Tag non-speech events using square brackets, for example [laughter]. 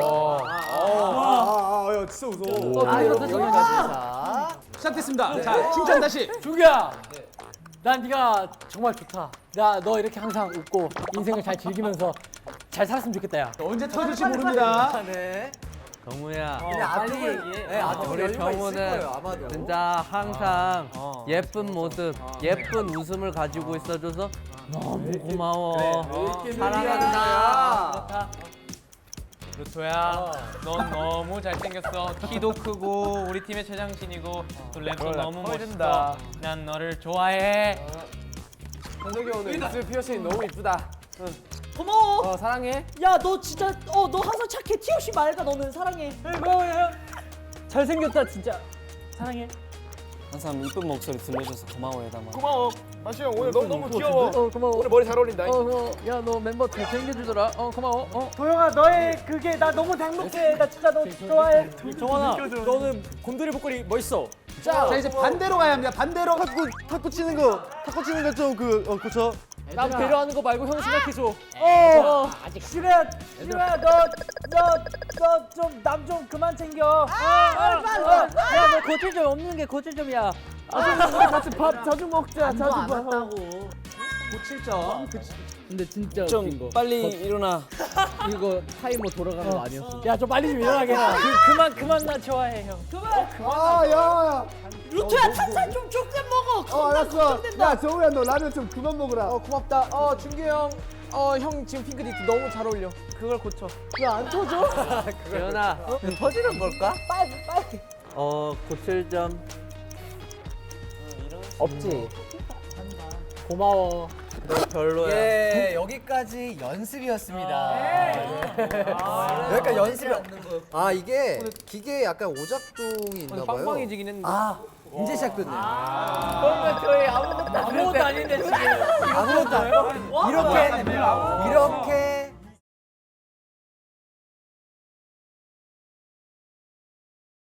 아 야 진짜 무서워. 아, 여기까지. 시작됐습니다. 자, 칭찬 다시. 중기야. 난 네가 정말 좋다. 나 너 이렇게 항상 웃고 인생을 잘 즐기면서 잘 살았으면 좋겠다 야. 언제 터질지 모릅니다. 네. 정우야 근데 아직은 네, 아직은 우리 여유가 있을 정우는 거예요 아마도. 진짜 항상 예쁜 모습 예쁜 웃음을 가지고 있어줘서 너무 고마워 사랑한다 루토야, 넌 너무 잘생겼어. 키도 크고 우리 팀의 최장신이고 또 랩도 너무 멋있어. 난 너를 좋아해. 현석이 오늘 입술 피어싱 너무 이쁘다. 고마워. 어 사랑해. 야 너 진짜 어 너 항상 착해. 티없이 맑아 너는 사랑해. 고마워요. 잘생겼다 진짜. 사랑해. 항상 이쁜 목소리 들려줘서 고마워 예담아 고마워. 마시 형 오늘 너무 너무 귀여워. 어 고마워. 오늘 머리 잘 어울린다. 어야 너 멤버 잘 챙겨주더라. 어 고마워. 어. 도영아 너의 그게 나 너무 행복해. 나 진짜 너 좋아해. 정환아 너는 곰돌이 목걸이 멋있어 자, 이제 반대로 가야 합니다. 반대로. 탁구 탁구 치는 거 탁구 치는 거 좀 그어 그쵸? 남 배려하는 거 말고 형 생각해줘. 어. 시루야 시루야 너 너 너 좀 남 좀 그만 챙겨. 아, 빨리 빨리. 야너 고질점 없는 게 고질점이야. 우리 같이 밥 자주 먹자. 자주. 왔다고. 7점. 근데 진짜 좀 웃긴 거. 빨리 일어나 [laughs] 이거 타이머 돌아가는 거 아니었어. 야좀 빨리 좀 일어나게. 그, 그만 그만 나 좋아해 형. 아 야. 루트야 탄산 좀 적게 먹 어. 어 알았어. 야 정우야 너 라면 좀 그만 먹으라. 어 고맙다. 어 준기 형. 어 형 지금 핑크니트 너무 잘 어울려. 그걸 고쳐. 왜 안 터져? [laughs] 재현아 터지는 걸까? 빨리 빨리. 어 고칠 점 없지. 고마워. 별로야 예 여기까지 연습이었습니다. 여기까지 연습이. 아 이게 기계에 약간 오작동이 있나 봐요. 빵빵해지긴 했는데. 아 이제 시작됐네. 그러면 저희 아무것도 아무것도 아닌데 지금. 아무것도 안 이렇게 이렇게